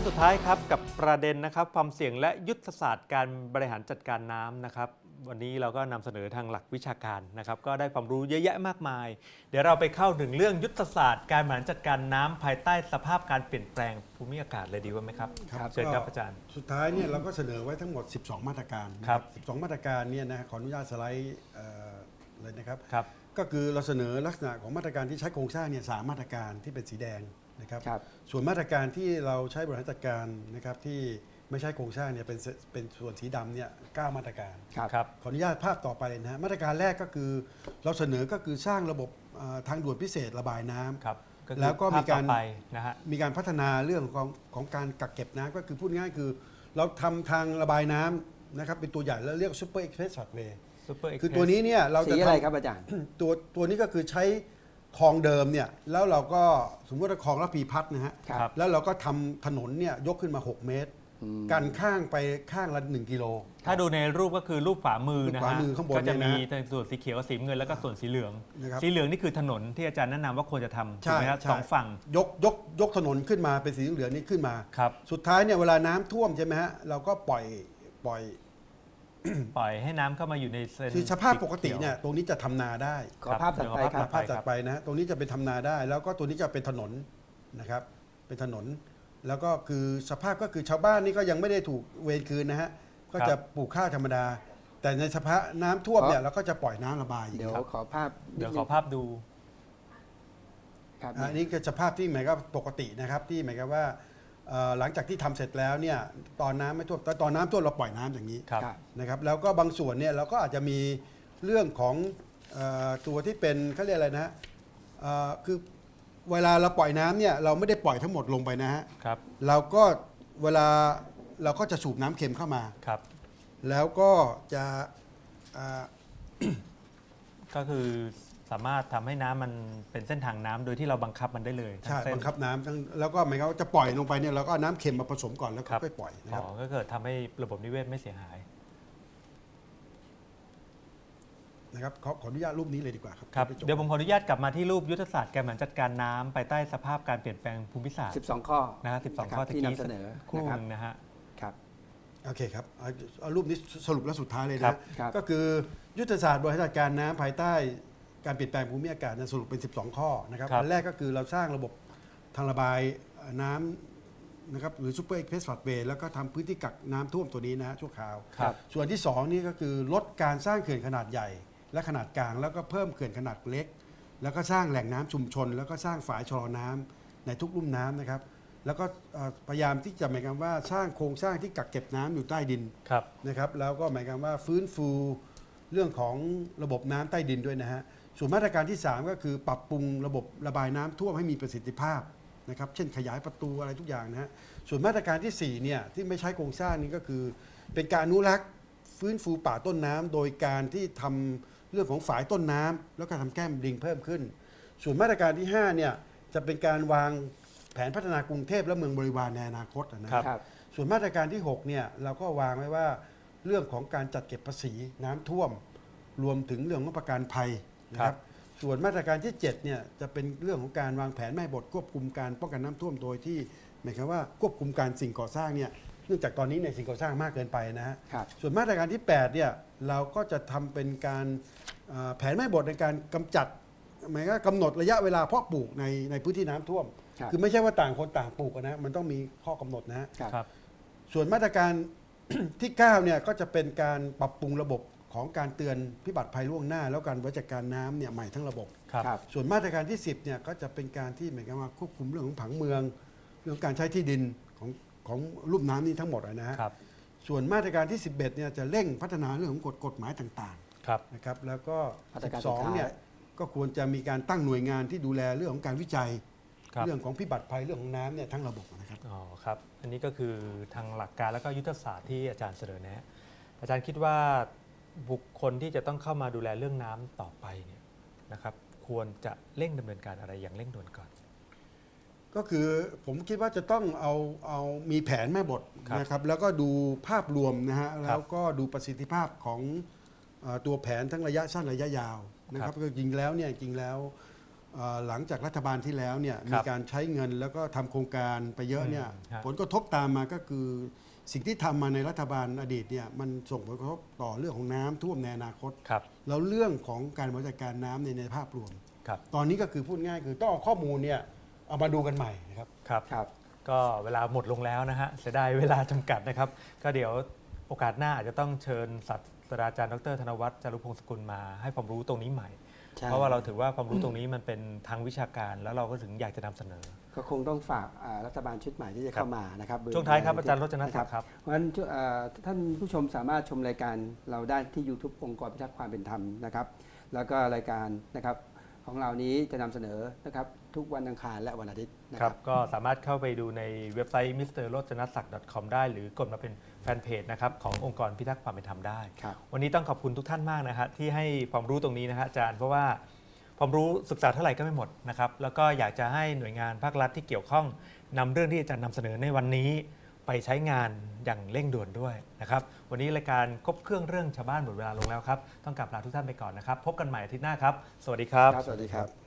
วงสุดท้ายครับกับประเด็นนะครับความเสี่ยงและยุทธศาสตร์การบริหารจัดการน้ำนะครับ วันนี้เราก็นำเสนอทางหลักวิชาการนะครับ ก็ได้ความรู้เยอะแยะมากมาย เดี๋ยวเราไปเข้าถึงเรื่องยุทธศาสตร์การบริหารจัดการน้ำภายใต้สภาพการเปลี่ยนแปลงภูมิอากาศเลยดีกว่าไหมครับครับเชิญครับก็อาจารย์ สุดท้ายเนี่ยเราก็เสนอไว้ทั้งหมด 12 มาตรการนะครับ 12 มาตรการเนี่ยนะขออนุญาตสไลด์เอ่อเลยนะครับครับ ก็คือเราเสนอลักษณะของมาตรการที่ใช้โครงสร้างเนี่ยสามมาตรการที่เป็นสีแดง นะครับครับส่วนมาตรการที่เราใช้บริหารจัดการนะครับที่ไม่ใช่โครงสร้างเนี่ยเป็นเสเป็นส่วนสีดำเนี่ยเก้ามาตรการครับครับขออนุญาตภาพต่อไปนะฮะมาตรการแรกก็คือเราเสนอก็คือสร้างระบบเอ่อทางด่วนพิเศษระบายน้ำครับคือแล้วก็มีการภพต่อไปนะฮะมีการพัฒนาเรื่องของของการกักเก็บน้ำก็คือพูดง่ายๆคือ เราทำทางระบายน้ำนะครับเป็นตัวใหญ่แล้วเรียกซูเปอร์เอ็กเพรสช็อตเวย์ซูเปอร์คือตัวนี้เนี่ยเราสีจะอะไรทำครับอาจารย์ตัวตัวนี้ก็คือใช้ คลองเดิมเนี่ยแล้วเราก็สมมติว่าคลองระพีพัฒน์นะฮะครับ แล้วเราก็ทำถนนเนี่ยยกขึ้นมา 6 เมตร กันข้างไปข้างละ 1 กิโล ถ้าดูในรูปก็คือรูปขวามือนะรูปขวาฮะมือข้างบนก็จะเนี่ยมีนะส่วนสีเขียวสีเงินแล้วก็ส่วนสีเหลือง นะครับสีเหลืองนี่คือถนนที่อาจารย์แนะนำว่าควรจะทำใช่ถูกไหมครับใช่ สองฝั่งยกยกยกถนนขึ้นมาเป็นสีเหลืองๆนี่ขึ้นมา ครับ สุดท้ายเนี่ยเวลาน้ำท่วมใช่ไหมฮะเราก็ปล่อยปล่อย ปล่อยให้น้ำเข้ามาอยู่ในเส้นคือสภาพปกติขีวเนี่ยตรงนี้จะทำนาได้ขอภาพถัดไปครับ ภาพจัดไปนะฮะตรงนี้จะเป็นทำนาได้ แล้วก็ตัวนี้จะเป็นถนนนะครับ เป็นถนน แล้วก็คือสภาพก็คือชาวบ้านนี่ก็ยังไม่ได้ถูกเวรคืนนะฮะก็จะปลูกข้าวธรรมดา แต่ในสภาพน้ำท่วมเนี่ยเราก็จะปล่อยน้ำระบายอย่างเดี๋ยวนี้ครับขอภาพเดี๋ยวขอภาพดู ครับอ่าอันนี้คือสภาพที่หมายก็ปกตินะครับที่หมายก็ว่าเอ่อ หลังจากที่ทำเสร็จแล้วเนี่ยตอนน้ำไม่ท่วมแต่ตอนน้ำท่วมเราปล่อยน้ำอย่างนี้ครับครับนะครับแล้วก็บางส่วนเนี่ยเราก็อาจจะมีเรื่องของเออตัวที่เป็นเขาเรียกอะไรนะฮะเอ่อคือเวลาเราปล่อยน้ำเนี่ยเราไม่ได้ปล่อยทั้งหมดลงไปนะฮะครับเราก็เวลาเราก็จะสูบน้ำเค็มเข้ามาครับ แล้วก็จะเอ่อก็คือ สามารถทำให้น้ำมันเป็นเส้นทางน้ำโดยที่เราบังคับมันได้เลยทั้ใช่งเส้นบังคับน้ำทั้งแล้วก็หมายความว่าจะปล่อยลงไปเนี่ยเราก็เอาน้ำเค็มมาผสมก่อนแล้วครับก็ค่อยปล่อยนะคอ๋รับ อก็เกิดทำให้ระบบนิเวศไม่เสียหาย นะครับขอขออนุญาตรูปนี้เลยดีกว่าครับครับไปจเดี๋ยวผมขออนุญาตกลับมาที่รูปยุทธศาสตร์การบริหารจัดการน้ำภายใต้สภาพการเปลี่ยนแปลงภูมิศาสตร์12 ข้อนะฮะ12นะครัข้อบตะกี้ที่นำเสนอคู่นะครับหนึงนะฮะ ครับ โอเคครับเอาเอารูปนี้สรุปแล้วสุดท้ายเลยครันะบ ครับ ก็คือยุทธศาสตร์บริหารจัดการน้ำภายใต้ การเปลี่ยนแปลงภูมิอากาศเนยสรุปเป็น 12 ข้อนะครับครับ อันแรกก็คือเราสร้างระบบทางระบายน้ำนะครับหรือซูเปอร์เอ็กเพรสฟอร์ดเวย์แล้วก็ทำพื้นที่กักน้ำท่วมตัวนี้นะฮะชั่วคราว ครับ ส่วนที่ 2 นี่ก็คือลดการสร้างเขื่อนขนาดใหญ่ และขนาดกลางแล้วก็เพิ่มเขื่อนขนาดเล็ก แล้วก็สร้างแหล่งน้ำชุมชน แล้วก็สร้างฝายชะลอน้ำในทุกลุ่มน้ำนะครับ แล้วก็เอ่อพยายามที่จะหมายความว่าสร้างโครงสร้างที่กักเก็บน้ำอยู่ใต้ดิน ครับ นะครับแล้วก็หมายความว่าฟื้นฟูเรื่องของระบบน้ำใต้ดินด้วยนะฮะ ส่วนมาตรการที่ 3 ก็คือปรับปรุงระบบระบายน้ำท่วมให้มีประสิทธิภาพนะครับเช่นขยายประตูอะไรทุกอย่างนะฮะส่วนมาตรการที่4เนี่ยที่ไม่ใช้โครงสร้างนี้ก็คือ เป็นการอนุรักษ์ฟื้นฟูป่าต้นน้ำโดยการที่ทำเรื่องของฝายต้นน้ำแล้วก็ทำแก้มลิงเพิ่มขึ้น ส่วนมาตรการที่5เนี่ยจะเป็นการวางแผนพัฒนากรุงเทพและเมืองบริวารในอนาคตนะครัฮะบครับส่วนมาตรการที่6เนี่ยเราก็วางไว้ว่าเรื่องของการจัดเก็บภาษีน้ำท่วม รวมถึงเรื่องของประกันภัย นะคครัรับ บ ส่วนมาตรการที่7เนี่ยจะเป็นเรื่องของการวางแผนแม่บทควบคุมการป้องกันน้ำท่วมโดยที่หมายความว่าควบคุมการสิ่งก่อสร้างเนี่ยเนื่องจากตอนนี้ในยสิ่งก่อสร้างมากเกินไปนะฮะ ครับ ส่วนมาตรการที่8เนี่ยเราก็จะทำเป็นการเอ่อแผนแม่บทในการกำจัดหมายก็กำหนดระยะเวลาเพาะปลูกในในพื้นที่น้ำท่วมครับคือไม่ใช่ว่าต่างคนต่างปลูกอะนะมันต้องมีข้อกำหนดนะฮะครับครับส่วนมาตรการ ที่9เนี่ยก็จะเป็นการปรับปรุงระบบ ของการเตือนพิบัติภัยล่วงหน้า แล้วการบริหารจัดการน้ำเนี่ยใหม่ทั้งระบบ ครับ ครับ ส่วนมาตรการที่ 10เนี่ยก็จะเป็นการที่เหมือนกับว่าควบคุมเรื่องของผังเมือง เรื่องการใช้ที่ดินของของรูปน้ำนี้ทั้งหมดอะนะฮะ ครับส่วนมาตรการที่ 11เนี่ยจะเร่งพัฒนาเรื่องของกฎกฎหมายต่างครับ ๆนะครับแล้วก็ มาตรการสุดท้าย 12เนี่ยก็ควรจะมีการตั้งหน่วยงานที่ดูแลเรื่องของการวิจัย ครับ เรื่องของพิบัติภัยเรื่องของน้ำเนี่ยทั้งระบบนะครับ อ๋อครับ อันนี้ก็คือทางหลักการแล้วก็ยุทธศาสตร์ที่อาจารย์เสนอแนะ อาจารย์คิดว่า บุคคลที่จะต้องเข้ามาดูแลเรื่องน้ำต่อไปเนี่ยนะครับ ควรจะเร่งดำเนินการอะไรอย่างเร่งด่วนก่อน ก็คือผมคิดว่าจะต้องเอาเอามีแผนแม่บทครับนะครับ แล้วก็ดูภาพรวมนะฮะแล้วก็ดูประสิทธิภาพของเออตัวแผนทั้งระยะสั้นระยะยาวนะคครัรับบก็จริงแล้วเนี่ยจริงแล้วเอ่อหลังจากรัฐบาลที่แล้วเนี่ยคมีรับการใช้เงินแล้วก็ทำโครงการไปเยอะเนี่ยอืมครับผลกระทบตามมาก็คือ สิ่งที่ทำมาในรัฐบาลอดีตเนี่ยมันส่งผลกระทบต่อเรื่องของน้ำท่วมในอนาคตครับแล้วเรื่องของการบริหารจัดการน้ำในในภาพรวมครับตอนนี้ก็คือพูดง่ายคือต้องเอาข้อมูลเนี่ยเอามาดูกันใหม่นะครับครับครับ ก็เวลาหมดลงแล้วนะฮะเสียดายเวลาจำกัดนะครับ ก็เดี๋ยวโอกาสหน้าอาจจะต้องเชิญศาสตราจารย์ดรธนวัฒน์จารุพงศกุลมาให้ความรู้ตรงนี้ใหม่ใช่เพราะว่าเราถือว่าความรู้ตรงนี้มันเป็นทางวิชาการแล้วเราก็ถึงอยากจะนำเสนอ ก็คงต้องฝากอ่ารัฐบาลชุดใหม่ที่จะเข้ามานะครับเบอช่วงท้ายครับอาจารย์เบรจนศักดิ์ครับเพราะฉะนั้นช่วงอ่าท่านผู้ชมสามารถชมรายการเราได้ที่ YouTube องค์กรพิทักษ์ความเป็นธรรมนะครับ แล้วก็รายการนะครับของเรานี้จะนำเสนอนะครับทุกวันอังคารและวันอาทิตย์นะคครัรับบก็สามารถเข้าไปดูในเว็บไซต์ mr r o j a n a s a k com ได้หรือกดมาเป็นแฟนเพจนะครับขององค์กรพิทักษ์ความเป็นธรรมได้ครับวันนี้ต้องขอบคุณทุกท่านมากนะฮะที่ให้ความรู้ตรงนี้นะฮะอาจารย์เพราะว่า ความรู้ศึกษาเท่าไหร่ก็ไม่หมดนะครับแล้วก็อยากจะให้หน่วยงานภาครัฐที่เกี่ยวข้องนำเรื่องที่อาจารย์นำเสนอในวันนี้ไปใช้งานอย่างเร่งด่วนด้วยนะครับวันนี้รายการครบเครื่องเรื่องชาวบ้านหมดเวลาลงแล้วครับต้องกลับลาทุกท่านไปก่อนนะครับ พบกันใหม่อาทิตย์หน้าครับ สวัสดีครับครับสวัสดีครับ